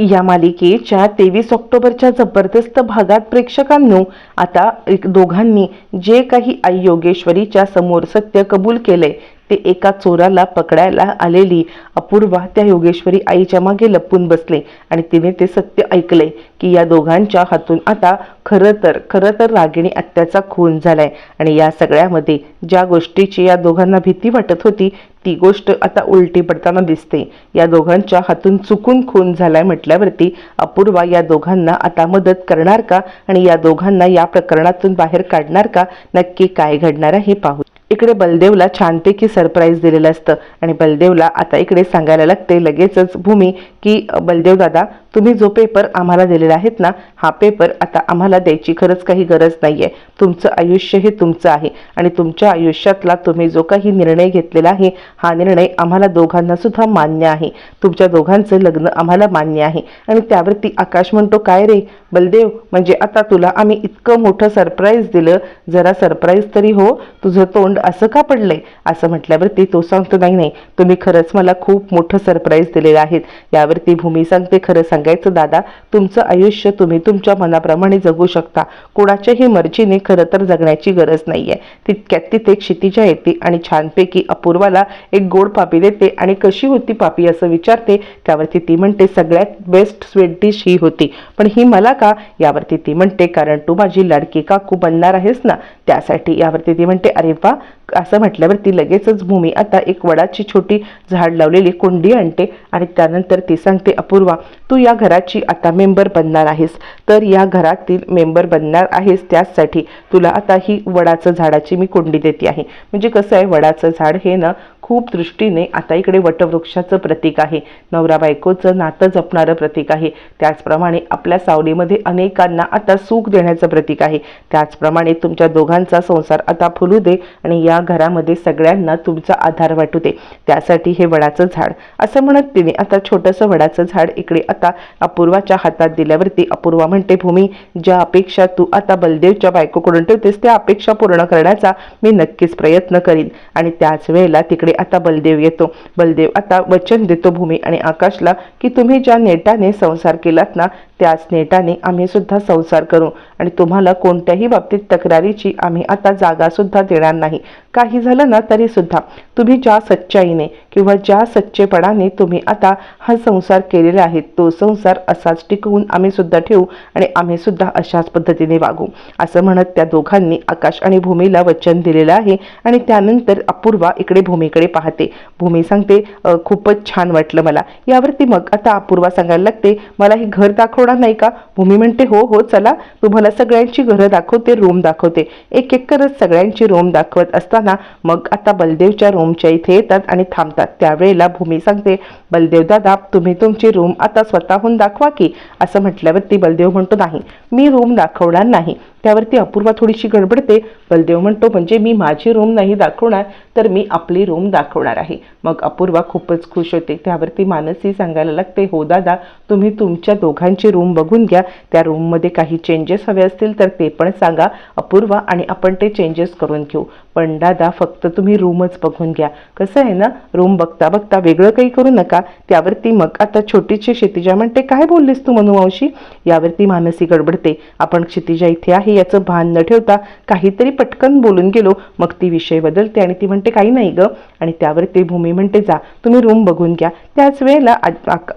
या मालिकेच्या तेवीस ऑक्टोबरच्या जबरदस्त भागात प्रेक्षकांनो आता एक दोघांनी जे काही आई योगेश्वरीच्या समोर सत्य कबूल केलंय ते एका चोराला पकडायला आलेली. अपूर्वा त्या योगेश्वरी आईच्या मागे लपून बसले आणि तिने ते सत्य ऐकले की या दोघांच्या हातून आता खरं तर खरं तर रागिणी आत्याचा खून झालाय आणि या सगळ्यामध्ये ज्या गोष्टीची या दोघांना भीती वाटत होती ती गोष्ट आता उलटी पडताना दिसते. या दोघांच्या हातून चुकून खून झालाय म्हटल्यावरती अपूर्वा या दोघांना आता मदत करणार का आणि या दोघांना या प्रकरणातून बाहेर काढणार का? नक्की काय घडणार आहे हे पाहू. इकडे बलदेवला छानपैकी सरप्राईज दिलेलं असतं. आणि बलदेवला आता इकडे सांगायला लागते लगेचच भूमी की बलदेव दादा तुम्ही जो पेपर आम्हाला दिलेला आहेत ना हा पेपर आता आम्हाला द्यायची खरंच काही गरज नाही आहे तुमचं आयुष्य हे तुमचं आहे. आणि तुमच्या आयुष्यातला तुम्ही जो काही निर्णय घेतलेला आहे हा निर्णय आम्हाला दोघांना सुद्धा मान्य आहे. तुमच्या दोघांचं लग्न आम्हाला मान्य आहे. आणि त्यावरती आकाश म्हणतो काय रे बलदेव म्हणजे आता तुला आम्ही इतकं मोठं सरप्राईज दिलं. जरा सरप्राईज तरी हो तुझं तोंड असं का पडलंय? असं म्हटल्यावरती तो सांगतो नाही नाही तुम्ही खरंच मला खूप मोठं सरप्राईज दिलेलं आहेत. यावरती भूमी सांगते खरं सांगायचं दादा तुमचं आयुष्य तुम्ही तुमच्या मनाप्रमाणे जगू शकता. कोणाच्याही मर्जीने खरं तर जगण्याची गरज नाहीये. तितक्यात तिथे क्षितिजा येते आणि छानपैकी अपूर्वाला एक गोड पापी देते आणि कशी होती पापी असं विचारते. त्यावरती ती म्हणते सगळ्यात बेस्ट स्वीट डिश ही होती. पण ही मला का? यावरती ती म्हणते कारण तू माझी लाडकी काकू बनणार आहेस ना त्यासाठी यावरती ती म्हणते अरे वा! असं म्हटल्यावर ती लगेचच भूमी आता एक वडाची छोटी झाड लावलेली कुंडी आणते आणि त्यानंतर ती सांगते अपूर्वा तू या घराची आता मेंबर बनणार आहेस. तर या घरातील मेंबर बनणार आहेस त्याचसाठी तुला आता ही वडाचं झाडाची मी कुंडी देते आहे. म्हणजे कसं आहे वडाचं झाड हे ना खूप दृष्टीने आता इकडे वटवृक्षाचं प्रतीक आहे. नवरा बायकोचं नातं जपणारं प्रतीक आहे. त्याचप्रमाणे आपल्या सावलीमध्ये अनेकांना आता सुख देण्याचं प्रतीक आहे. त्याचप्रमाणे तुमच्या दोघांचा संसार आता फुलू दे आणि या घरामध्ये सगळ्यांना तुमचा आधार वाटू दे. त्यासाठी हे वडाचं झाड. असं म्हणत तिने आता छोटंसं वडाचं झाड इकडे आता अपूर्वाच्या हातात दिल्यावरती अपूर्वा म्हणते भूमी ज्या अपेक्षा तू आता बलदेवच्या बायकोकडून ठेवतेस त्या अपेक्षा पूर्ण करण्याचा मी नक्कीच प्रयत्न करीन. आणि त्याच वेळेला तिकडे आता बलदेव येतो. बलदेव आता वचन देतो भूमी आणि आकाशला की तुम्ही ज्या नेटाने संसार केलात ना त्याच नेटाने आम्ही सुद्धा संसार करू आणि तुम्हाला कोणत्याही बाबतीत तक्रारीची आम्ही आता जागा सुद्धा देणार नाही. काही झालं ना तरी सुद्धा तुम्ही ज्या सच्चाईने किंवा ज्या सच्चेपणाने तुम्ही आता हा संसार केलेला आहे तो संसार असाच टिकवून आम्ही सुद्धा ठेवू आणि आम्ही सुद्धा अशाच पद्धतीने वागू. असं म्हणत त्या दोघांनी आकाश आणि भूमीला वचन दिलेलं आहे आणि त्यानंतर अपूर्वा इकडे भूमीकडे पाहते. भूमी सांगते खूपच छान वाटलं मला. यावरती मग आता अपूर्वा सांगायला लागते मला हे घर दाखवणार नाही का? भूमी म्हणते हो हो चला. तुम्हाला सगळ्यांची घरं दाखवते रूम दाखवते. एक एक करत सगळ्यांची रूम दाखवत असताना मग आता बलदेवच्या रूमच्या इथे येतात आणि थांबतात. त्यावेळेला भूमी सांगते बलदेव दादा तुम्ही तुमची रूम आता स्वतःहून दाखवा की असं म्हटल्यावरती बलदेव म्हणतो नाही. मी रूम दाखवणार नाही. त्यावरती अपूर्वा थोडीशी गडबडते. बलदेव म्हणतो म्हणजे मी माझी रूम नाही दाखवणार तर मी आपली रूम दाखवणार आहे. मग अपूर्वा खूपच खुश होते. त्यावरती मानसी सांगायला लागते हो दादा तुम्ही तुमच्या दोघांची रूम बघून घ्या. त्या रूममध्ये काही चेंजेस हवे असतील तर ते पण सांगा. अपूर्वा आणि आपण ते चेंजेस करून घेऊ. पण दादा फक्त तुम्ही रूमच बघून घ्या. कसं आहे ना रूम बघता बघता वेगळं काही करू नका. त्यावरती मग आता छोटीशी क्षितिजा म्हणते काय बोललीस तू मनुमावशी यावरती मानसी गडबडते. आपण क्षितिजा इथे आहे याचं भान न ठेवता काहीतरी पटकन बोलून गेलो. मग ती विषय बदलते आणि ती म्हणते काही नाही ग. आणि त्यावरती भूमी म्हणते जा तुम्ही रूम बघून घ्या. त्याच वेळेला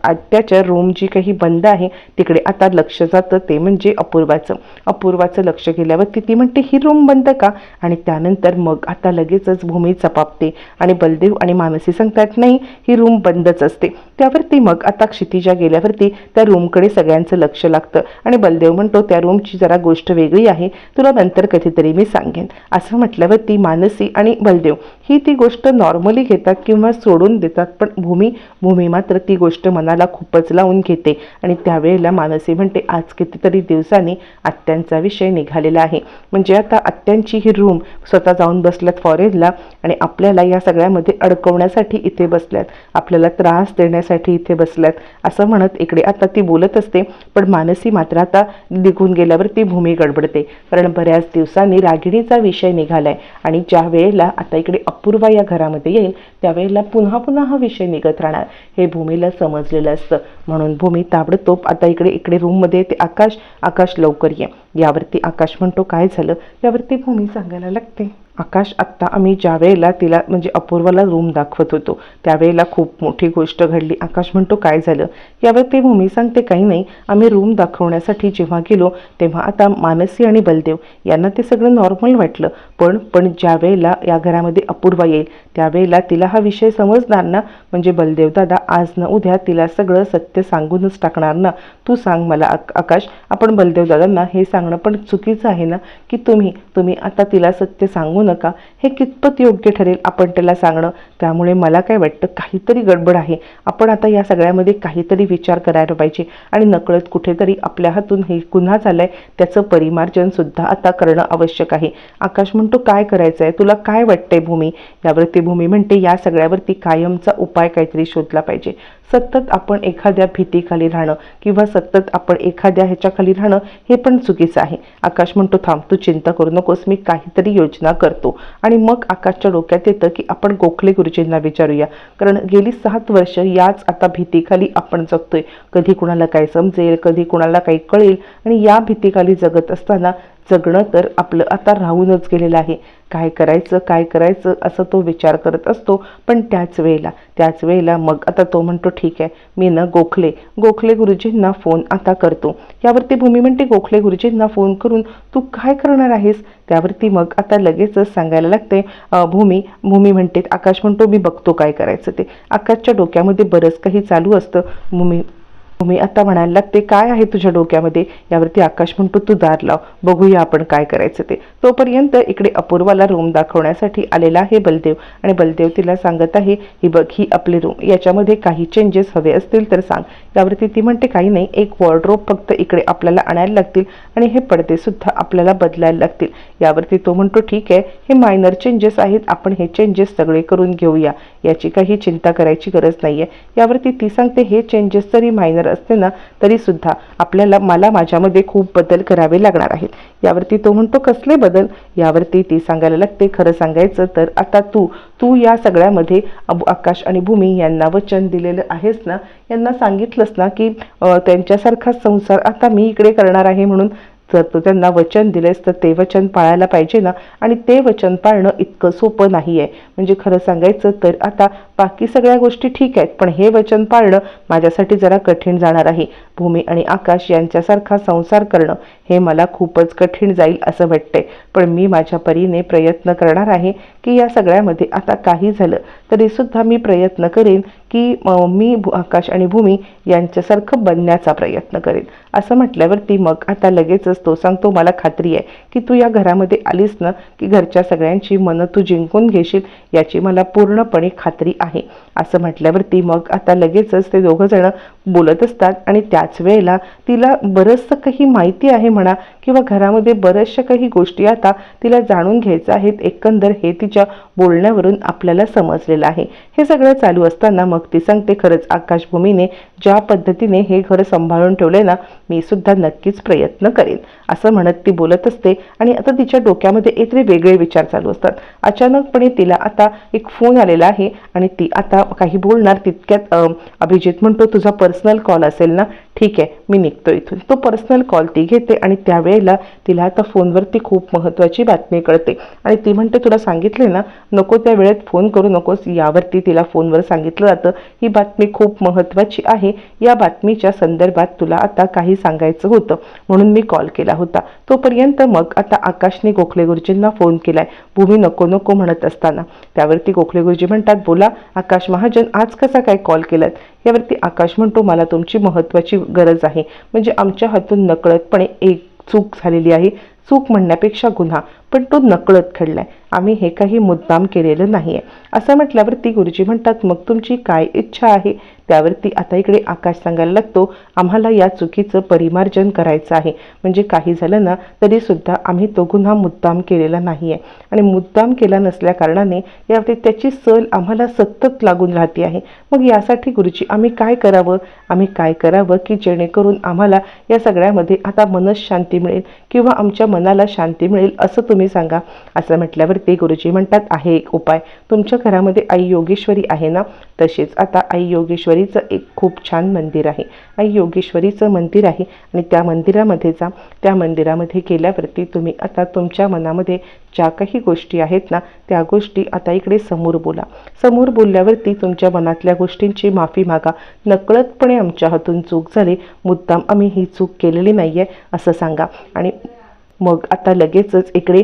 आत्याच्या रूम जी काही बंद आहे तिकडे आता लक्ष जातं ते म्हणजे अपूर्वाचं. अपूर्वाचं लक्ष गेल्यावरती ती म्हणते ही रूम बंद का? आणि त्यानंतर मग आता लगेचच भूमी चपापते आणि बलदेव आणि मानसी सांगतात नाही ही रूम बंदच असते. त्यावरती मग आता क्षितिजा गेल्यावरती त्या रूमकडे सगळ्यांचं लक्ष लागतं आणि बलदेव म्हणतो त्या रूमची जरा गोष्ट वेगळी आहे तुला नंतर कधीतरी मी सांगेन. असं म्हटल्यावरती मानसी आणि बलदेव ही ती गोष्ट नॉर्मली घेतात किंवा सोडून देतात पण भूमी भूमी मात्र ती गोष्ट मनाला खूपच लावून घेते. आणि त्यावेळेला मानसी म्हणते आज कितीतरी दिवसांनी आत्यांचा विषय निघालेला आहे. म्हणजे आता आत्यांची ही रूम स्वतः जाऊन बसल्यात फॉरेनला आणि आपल्याला या सगळ्यामध्ये अडकवण्यासाठी इथे बसल्यात. आपल्याला त्रास देण्यासाठी इथे बसल्यात. असं म्हणत इकडे आता ती बोलत असते पण मानसी मात्र आता निघून गेल्यावर ती भूमी गडबडते. कारण बऱ्याच दिवसांनी रागिणीचा विषय निघालाय. आणि ज्या वेळेला आता इकडे अपूर्वा या घरामध्ये येईल त्यावेळेला पुन्हा पुन्हा हा विषय निघत राहणार. हे भूमीला समजलेलं असतं. म्हणून भूमी ताबडतोब आता इकडे इकडे रूममध्ये येते. आकाश आकाश लवकर ये. यावरती आकाश म्हणतो काय झालं? यावरती भूमी सांगायला लागते. आकाश आत्ता आम्ही ज्या वेळेला तिला म्हणजे अपूर्वाला रूम दाखवत होतो त्यावेळेला खूप मोठी गोष्ट घडली. आकाश म्हणतो काय झालं? यावर ते भूमी सांगते काही नाही आम्ही रूम दाखवण्यासाठी जेव्हा गेलो तेव्हा आता मानसी आणि बलदेव यांना ते सगळं नॉर्मल वाटलं. पण पण ज्या वेळेला या घरामध्ये अपूर्वा येईल त्यावेळेला तिला हा विषय समजणार ना? म्हणजे बलदेव दादा आज न उद्या तिला सगळं सत्य सांगूनच टाकणार ना? तू सांग मला आकाश आपण बलदेव दादांना हे सांगणं पण चुकीचं आहे ना? की तुम्ही तुम्ही आता तिला सत्य सांगून सांगू नका. हे कितपत योग्य ठरेल आपण त्याला सांगणं? त्यामुळे मला काय वाटतं काहीतरी गडबड आहे. आपण आता या सगळ्यामध्ये काहीतरी विचार करायला पाहिजे. आणि नकळत कुठेतरी आपल्या हातून हे गुन्हा झालाय त्याचं परिमार्जन सुद्धा आता करणं आवश्यक आहे. आकाश म्हणतो काय करायचं आहे तुला काय वाटतंय भूमी? यावरती भूमी म्हणते या सगळ्यावरती कायमचा उपाय काहीतरी शोधला पाहिजे. सतत आपण एखाद्या भीतीखाली राहणं किंवा सतत आपण एखाद्या ह्याच्याखाली राहणं हे पण चुकीचं आहे. आकाश म्हणतो थांब तू चिंता करू नकोस. मी काहीतरी योजना करतो आणि मग आकाशच्या डोक्यात येतं की आपण गोखले गुरुजींना विचारूया. कारण गेली सात वर्ष याच आता भीतीखाली आपण जगतोय. कधी कुणाला काय समजेल कधी कुणाला काही कळेल. आणि या भीतीखाली जगत असताना जगणं तर आपलं आता राहूनच गेलेलं आहे. काय करायचं काय करायचं असं तो विचार करत असतो. पण त्याच वेळेला त्याच वेळेला मग आता तो म्हणतो ठीक आहे मी ना गोखले गोखले गुरुजींना फोन आता करतो. यावरती भूमी म्हणते गोखले गुरुजींना फोन करून तू काय करणार आहेस? त्यावरती मग आता लगेचच सांगायला लागते भूमी भूमी म्हणते आकाश म्हणतो मी बघतो काय करायचं ते. आकाशच्या डोक्यामध्ये बरंच काही चालू असतं. भूमी मी आता म्हणायला लागते काय आहे तुझ्या डोक्यामध्ये? यावरती आकाश म्हणतो तू दार लाव बघूया आपण काय करायचं ते. तोपर्यंत इकडे अपूर्वाला रूम दाखवण्यासाठी आलेला आहे बलदेव. आणि बलदेव तिला सांगत आहे ही बघ ही आपली रूम याच्यामध्ये काही चेंजेस हवे असतील तर सांग. यावरती ती म्हणते काही नाही एक वॉर्ड्रोप फक्त इकडे आपल्याला आणायला लागतील आणि हे पडदे सुद्धा आपल्याला बदलायला लागतील. यावरती तो म्हणतो ठीक आहे हे मायनर चेंजेस आहेत आपण हे चेंजेस सगळे करून घेऊया. याची काही चिंता करायची गरज नाहीये. यावरती ती सांगते हे चेंजेस तरी मायनर असते ना तरी सुद्धा आपल्याला मला माझ्यामध्ये खूप बदल करावे लागणार आहेत. यावरती तो म्हणतो कसले बदल? यावरती ती सांगायला लागते खरं सांगायचं तर आता तू तू या सगळ्यामध्ये आकाश आणि भूमी यांना वचन दिलेलं आहेस ना यांना सांगितलंस ना की त्यांच्यासारखा संसार आता मी इकडे करणार आहे म्हणून जर तू त्यांना वचन दिलेस तर ते वचन पाळायला पाहिजे ना. आणि ते वचन पाळणं इतकं सोपं नाही आहे म्हणजे खरं सांगायचं तर आता बाकी सगळ्या गोष्टी ठीक आहेत पण हे वचन पाळणं माझ्यासाठी जरा कठीण जाणार आहे. भूमी आणि आकाश यांच्यासारखा संसार करणं हे मला खूपच कठीण जाईल असं वाटतंय. पण मी माझ्या परीने प्रयत्न करणार आहे की या सगळ्यामध्ये आता काही झालं तरीसुद्धा मी प्रयत्न करेन की मी भू- आकाश आणि भूमी यांच्यासारखं बनण्याचा प्रयत्न करेन. असं म्हटल्यावरती मग आता लगेचच तो सांगतो मला खात्री आहे की तू या घरामध्ये आलीस ना की घरच्या सगळ्यांची मनं तू जिंकून घेशील याची मला पूर्णपणे खात्री आहे. असं म्हटल्यावरती मग आता लगेचच ते दोघं जण बोलत असतात आणि त्याच वेळेला तिला बरंचसं काही माहिती आहे म्हणा किंवा घरामध्ये बऱ्याचशा काही गोष्टी आता तिला जाणून घ्यायचं आहेत. एकंदर हे तिच्या बोलण्यावरून आपल्याला समजलेलं आहे. हे सगळं चालू असताना मग ती सांगते खरंच आकाशभूमीने ज्या पद्धतीने हे घर सांभाळून ठेवले ना मी सुद्धा नक्कीच प्रयत्न करेन. असं म्हणत ती बोलत असते. आणि आता तिच्या डोक्यामध्ये एक वेगळे विचार चालू असतात. अचानकपणे तिला आता एक फोन आलेला आहे. आणि ती आता काही बोलणार तितक्यात अभिजित म्हणतो तुझा पर्सनल कॉल असेल ना? ठीक आहे मी निघतो इथून. तो पर्सनल कॉल ती घेते आणि त्यावेळेला तिला आता फोनवरती खूप महत्त्वाची बातमी कळते. आणि ती म्हणते तुला सांगितले ना नको त्या वेळेत फोन करू नकोस. यावरती तिला फोनवर सांगितलं जातं. ही बातमी खूप महत्त्वाची आहे. या बातमीच्या संदर्भात तुला आता काही सांगायचं होतं. म्हणून मी कॉल केला होता. तोपर्यंत मग आता आकाशने गोखले गुरुजींना फोन केलाय. भूमी नको नको म्हणत असताना. त्यावरती गोखले गुरुजी म्हणतात बोला आकाश महाजन आज कसा काय कॉल केलात? यावरती आकाश म्हणतो मला तुमची महत्त्वाची गरज आहे. म्हणजे आमच्या हातून नकळतपणे एक चूक झालेली आहे. चूक म्हणण्यापेक्षा गुन्हा. पण तो नकळत घडलाय. आम्ही हे काही मुद्दाम केलेलं नाही आहे असं म्हटल्यावरती गुरुजी म्हणतात मग तुमची काय इच्छा आहे? त्यावरती आता इकडे आकाश सांगायला लागतो आम्हाला या चुकीचं परिमार्जन करायचं आहे. म्हणजे काही झालं ना तरीसुद्धा आम्ही तो गुन्हा मुद्दाम केलेला नाही आहे आणि मुद्दाम केला नसल्या कारणाने यावरती त्याची सल आम्हाला सतत लागून राहते आहे. मग यासाठी गुरुजी आम्ही काय करावं? आम्ही काय करावं की जेणेकरून आम्हाला या सगळ्यामध्ये आता मनशांती मिळेल किंवा आमच्या मनाला शांती मिळेल असं तुम्ही सांगा. असं म्हटल्यावरती गुरुजी म्हणतात आहे एक उपाय. तुमच्या घरामध्ये आई योगेश्वरी आहे ना? तसेच आता आई योगेश्वरीचं एक खूप छान मंदिर आहे. आई योगेश्वरीचं मंदिर आहे आणि त्या मंदिरामध्ये जा. त्या मंदिरामध्ये गेल्यावरती तुम्ही आता तुमच्या मनामध्ये ज्या काही गोष्टी आहेत ना त्या गोष्टी आता इकडे समोर बोला. समोर बोलल्यावरती तुमच्या मनातल्या गोष्टींची माफी मागा. नकळतपणे आमच्या हातून चूक झाली. मुद्दाम आम्ही ही चूक केलेली नाही आहे असं सांगा. आणि मग आता लगेचच इकडे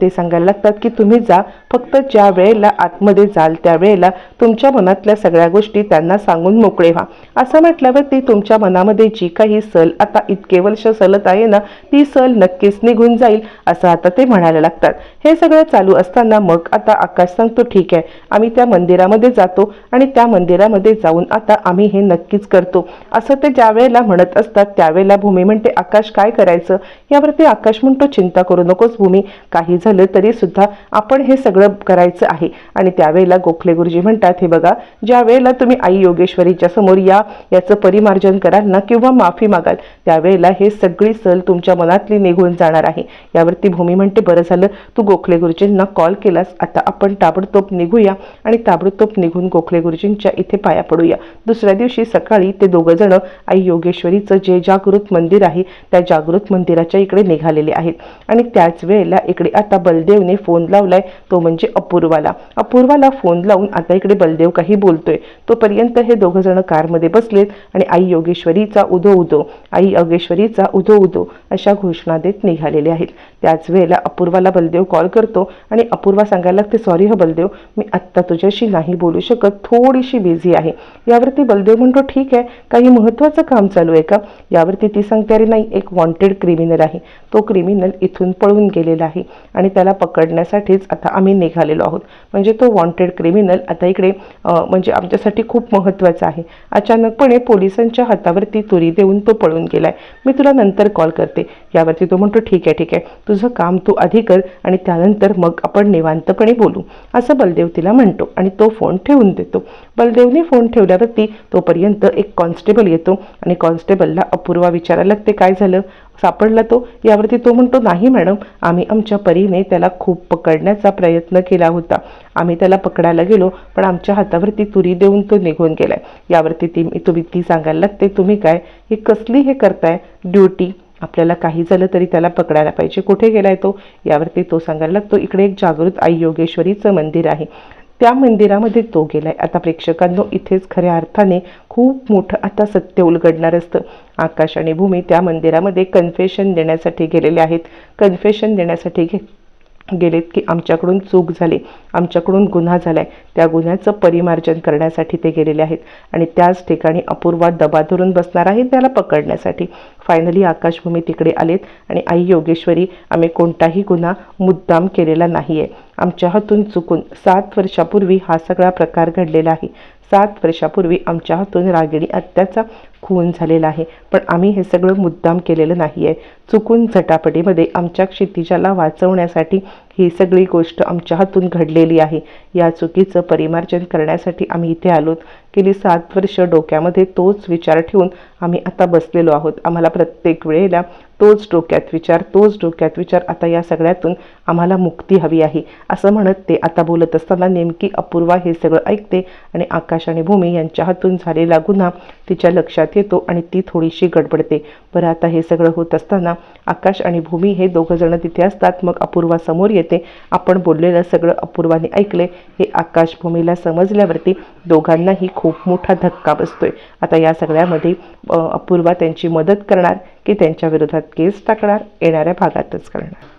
ते सांगायला लागतात की तुम्ही जा. फक्त ज्या वेळेला आतमध्ये जाल त्यावेळेला तुमच्या मनातल्या सगळ्या गोष्टी त्यांना सांगून मोकळे व्हा. असं म्हटल्यावरती तुमच्या मनामध्ये जी काही सल आता इतके वर्ष सलत आहे ना ती सल नक्कीच निघून जाईल असं आता ते म्हणायला लागतात. हे सगळं चालू असताना मग आता आकाश सांगतो ठीक आहे आम्ही त्या मंदिरामध्ये जातो आणि त्या मंदिरामध्ये जाऊन आता आम्ही हे नक्कीच करतो. असं ते ज्या वेळेला म्हणत असतात त्यावेळेला भूमी म्हणते आकाश काय करायचं? यावरती आकाश म्हणतो चिंता करू नकोस भूमी. काही झालं तरी सुद्धा आपण हे सगळं करायचं आहे. आणि त्यावेळेला गोखले गुरुजी म्हणतात हे बघा ज्या वेळेला तुम्ही आई योगेश्वरीच्या समोर या याचं परिमार्जन कराल ना किंवा माफी मागाल त्यावेळेला हे सगळी सल तुमच्या मनातली निघून जाणार आहे. यावरती भूमी म्हणते बरं झालं तू गोखले गुरुजींना कॉल केलास. आता आपण ताबडतोब निघूया आणि ताबडतोब निघून गोखले गुरुजींच्या इथे पाया पडूया. दुसऱ्या दिवशी सकाळी ते दोघं जण आई योगेश्वरीचं जे जागृत मंदिर आहे त्या जागृत मंदिराच्या इकडे निघालेले आहेत. आणि त्याच वेळेला इकडे आता बलदेवने फोन लावलाय. तो म्हणजे अपूर्वाला. अपूर्वाला फोन लावून आता इकडे बलदेव काही बोलतोय. तोपर्यंत हे दोघं जण कारमध्ये बसलेत आणि आई योगेश्वरीचा उदो उदो आई योगेश्वरीचा उदो उदो अशा घोषणा देत निघालेले आहेत. त्याच वेळेला अपूर्वाला बलदेव कॉल करतो आणि अपूर्वा सांगायला लागते सॉरी ह बलदेव मी आत्ता तुझ्याशी नाही बोलू शकत थोडीशी बिझी आहे. यावरती बलदेव म्हणतो ठीक आहे काही महत्त्वाचं काम चालू आहे का? यावरती ती सांगते अरे नाही एक वॉन्टेड क्रिमिनल आहे. तो क्रिमिनल इथून पळून गेलेला आहे आणि त्याला पकडण्यासाठीच आता आम्ही निघालेलो आहोत. म्हणजे तो वॉन्टेड क्रिमिनल आता इकडे म्हणजे आमच्यासाठी खूप महत्त्वाचा आहे. अचानकपणे पोलिसांच्या हातावरती तुरी देऊन तो पळून गेलाय. मी तुला नंतर कॉल करते. यावरती तो म्हणतो ठीक आहे ठीक आहे. तुझं काम तू आधी कर आणि त्यानंतर मग आपण निवांतपणे बोलू. असं बलदेव तिला म्हणतो आणि तो फोन ठेवून देतो. बलदेवने फोन ठेवल्यावरती तोपर्यंत एक कॉन्स्टेबल येतो आणि कॉन्स्टेबलला अपूर्वा विचारायला लागते काय झालं? सापडला तो? यावरती तो म्हणतो नाही मॅडम आम्ही आमच्या परीने त्याला खूप पकडण्याचा प्रयत्न केला होता. आम्ही त्याला पकडायला गेलो पण आमच्या हातावरती तुरी देऊन तो निघून गेलाय. यावरती ती तुम्ही ती सांगायला लागते तुम्ही काय? ही कसली हे करताय? ड्युटी? आपल्याला काही झालं तरी त्याला पकडायला पाहिजे. कुठे गेलाय तो? यावरती तो सांगायला लागतो इकडे एक जागृत आई योगेश्वरीचं मंदिर आहे. त्या मंदिरामध्ये तो गेलाय. आता प्रेक्षकांनो इथेच खऱ्या अर्थाने खूप मोठं आता सत्य उलगडणार असतं. आकाश आणि भूमी त्या मंदिरामध्ये कन्फेशन देण्यासाठी गेलेले आहेत. कन्फेशन देण्यासाठी घे गेलेत की आमच्याकडून चूक झाली. आमच्याकडून गुन्हा झालाय. त्या गुन्ह्याचं परिमार्जन करण्यासाठी ते गेलेले आहेत. आणि त्याच ठिकाणी अपूर्वा दबा धरून बसणार आहे त्याला पकडण्यासाठी. फायनली आकाशभूमी तिकडे आलेत आणि आई योगेश्वरी आम्ही कोणताही गुन्हा मुद्दाम केलेला नाही आहे आमच्या हातून चुकून सात वर्षापूर्वी हा सगळा प्रकार घडलेला आहे. सात वर्षापूर्वी आमच्या हातून रागिणी आत्याचा खून झालेला आहे पण आम्ही हे सगळं मुद्दाम केलेलं नाही आहे चुकून झटापटीमध्ये आमच्या क्षितिजाला वाचवण्यासाठी ही सगळी गोष्ट आमच्या हातून घडलेली आहे. या चुकीचं परिमार्जन करण्यासाठी आम्ही इथे आलोत. गेली सात वर्ष डोक्यामध्ये तोच विचार ठेवून आम्ही आता बसलेलो आहोत. आम्हाला प्रत्येक वेळेला तोच डोक्यात विचार तोच डोक्यात विचार. आता या सगळ्यातून आम्हाला मुक्ती हवी आहे. असं म्हणत ते आता बोलत असताना नेमकी अपूर्वा हे सगळं ऐकते आणि आकाश आणि भूमी यांच्या हातून झालेला गुन्हा तिच्या लक्षात येतो आणि ती थोडीशी गडबडते. बरं आता हे सगळं होत असताना आकाश आणि भूमी हे दोघं जण तिथे असतात. मग अपूर्वा समोर येते. आपण बोललेलं सगळं अपूर्वाने ऐकले. हे आकाश भूमीला समजल्यावरती दोघांनाही खूप मोठा धक्का बसतोय. आता या सगळ्यामध्ये अपूर्वा त्यांची मदत करणार. की त्यांच्या विरोधात केस टाकणार येणाऱ्या भागातच करणार.